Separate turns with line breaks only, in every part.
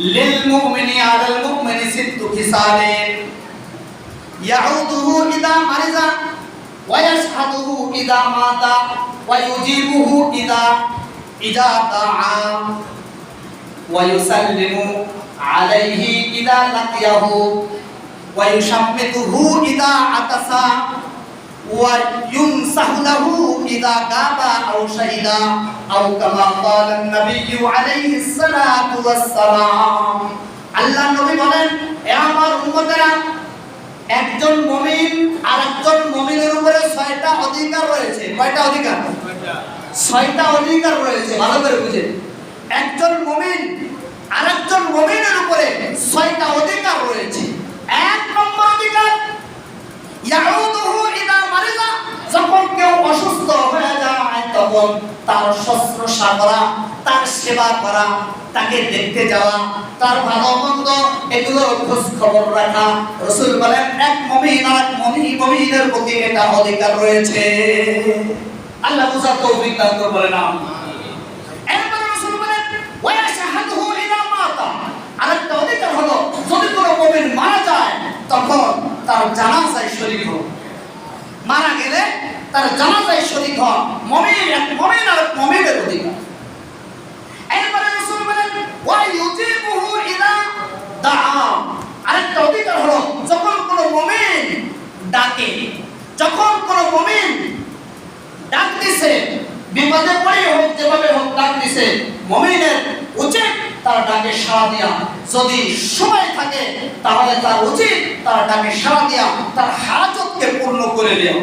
লিল মুমিনি আলাল মুমিনি সিদ্দু খিসালিন ইয়াউদুহু ইদা মারিজা ওয়া ইয়াশহাদুহু ইদা মাতা ওয়া ইউজিবুহু ইদা ইদা দাআ। ওয়া ইউসাল্লিমু আলাইহি ইদা লাকিয়াহু ওয়া ইউশাম্মিতুহু ইদা আতাসা। وينصح له إذا غاب أو شهد أو كما قال النبي عليه الصلاة والسلام আল্লাহ নবী বলেন এ আমার উম্মতেরা একজন মুমিন আর একজন মুমিনের উপরে ছয়টা অধিকার রয়েছে কয়টা অধিকার ছয়টা অধিকার রয়েছে ভালো করে বুঝে একজন মুমিন আর একজন মুমিনের উপরে ছয়টা অধিকার রয়েছে এক নম্বর তখন তার শুশ্রূষা করা, তার সেবা করা, তাকে দেখতে যাওয়া, তার ভালো মন্দ এগুলো খোঁজ খবর রাখা। রসুল বলেন, এক মমিন আর এক মমিন মমিনের প্রতি এটা অধিকার রয়েছে। আল্লাহ মুসা তৌফিক দান করে বলেন আমিন এরপরে রাসূল বলেন ওয়া শাহাদুহু ইদা মাতা আরেকটা অধিকার হলো যদি কোনো মুমিন মারা যায় তখন তার জানাজায় শরীক হও মারা গেলে তার জানাজায় শরীক হওয়া মুমিন, এক মুমিন আর মুমিনের অধিকার। এরপরে রাসূল বলেন ইউজিবুহু ইদা দাআ আরেকটা অধিকার হলো, যখন কোনো মুমিন ডাকে, যখন কোনো মুমিন ডাক দিছে, বিপদে পড়ে হোক, যেভাবে হোক ডাক দিছে, মমিনের উচিত তার ডাকে সাড়া দিয়া। যদি সময় থাকে, তাহলে তার উচিত তার ডাকে সাড়া দিয়া, তার হাজতকে পূর্ণ করে দেওয়া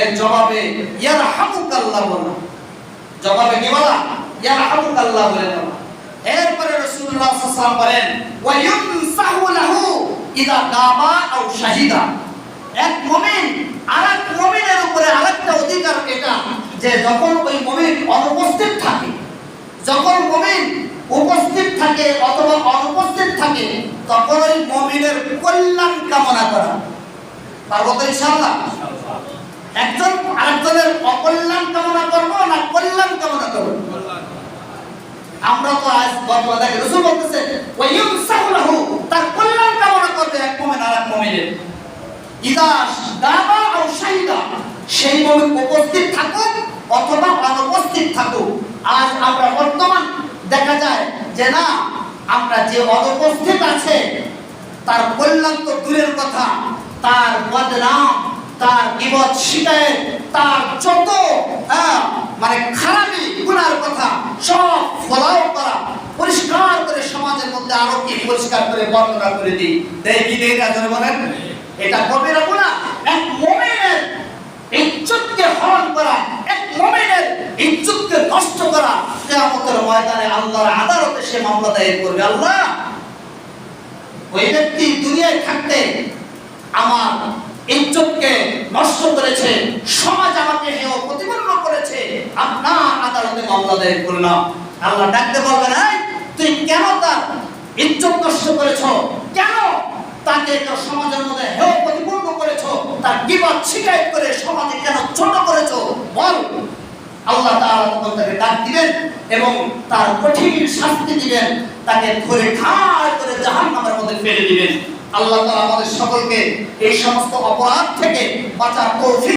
এর জবাবে জবাবে কি বলা? ইয়ারহামুকাল্লাহ বলে দেওয়া এরপরে রাসূলুল্লাহ সাল্লাল্লাহু বলেন লাহু ইদা গাবা আও শাহিদা। এক মুমিন, আরেক মুমিনের উপরে আরেকটা অধিকার এটা যে যখন ওই মুমিন অনুপস্থিত থাকে, যখন মুমিন উপস্থিত থাকে অথবা অনুপস্থিত থাকে, তখন ওই মুমিনের কল্যাণ কামনা করা। পারব তো ইনশাআল্লাহ একজন আরেকজনের অকল্যাণ কামনা করব না কল্যাণ কামনা করব আমরা তো আজ বর্তমানে রসুল বলতেছে ওয়া ইউনসাহু তার কল্যাণ কামনা করবে এক মুমিন আর এক মুমিনের। ইদা দাবা আও শাহিদা সেই মুমিন উপস্থিত থাকুক অথবা অনুপস্থিত থাকুক। আজ আমরা বর্তমান দেখা যায় যে না আমরা যে অনুপস্থিত আছে তার কল্যাণ তো দূরের কথা। তার বদনাম তার বিপদ শিকায়ত তার যত হ্যাঁ, মানে খারাপি গুনার কথা সব ফলাও করা পরিষ্কার করে সমাজের মধ্যে আরও কি পরিষ্কার করে বর্ণনা করে দিই। দেয় কি দেয় না জোরে বলেন? এটা কবিরা গুনাহ এক মুমিনের ইজ্জতকে হরণ করা, এক মুমিনের ইজ্জতকে নষ্ট করা, কিয়ামতের ময়দানে আল্লাহর আদালতে সে মামলা দায়ের করবে। আল্লাহ, ওই ব্যক্তি দুনিয়ায় থাকতে আমার ইজ্জতকে নষ্ট করেছে, সমাজ আমাকে হেয় প্রতিপন্ন করেছে, আপনার আদালতে মামলা দায়ের করলাম আল্লাহ ডাকতে বলবেন তুই কেন তার ইজ্জত নষ্ট করেছ। কেন? তাকে সমাজের মধ্যে হেয় করেছ। তার শিকায়ত করে সমাজে কেন ছোট করেছ? বল। আল্লাহ তাকে ডাক এবং তার কঠিন শাস্তি দিবেন তাকে ধরে ঠায় করে জাহান্নামের মধ্যে ফেলে দিবেন আল্লাহ তাআলা আমাদের সকলকে এই সমস্ত অপরাধ থেকে বাঁচার তৌফিক